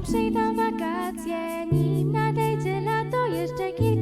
nim przyjdą wakacje, nim nadejdzie lato, jeszcze kilka.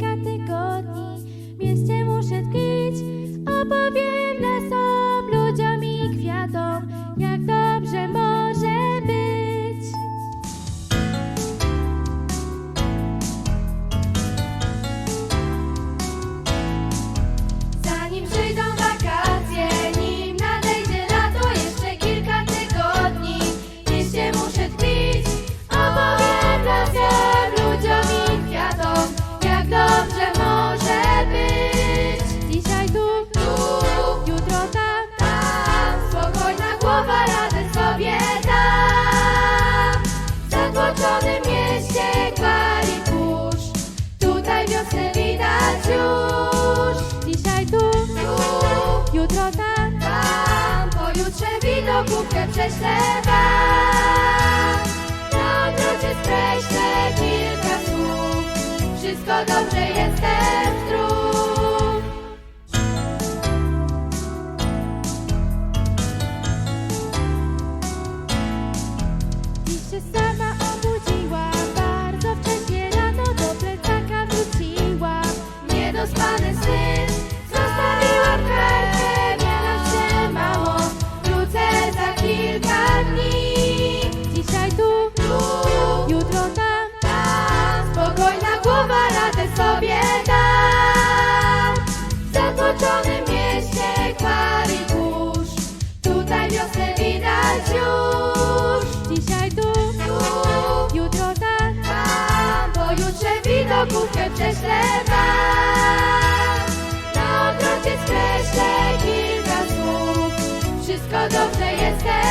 jutro tam, tam Pojutrze widokówkę prześlę wam. Na ogrodzie skreślę kilka słów. Wszystko dobrze, jestem zdrów Dziś się sama obudziła. Bardzo wcześnie rano do plecaka wróciła. Niedospany syn kreślę. Na obrocie skreślę kilka słów. Wszystko dobrze jestem.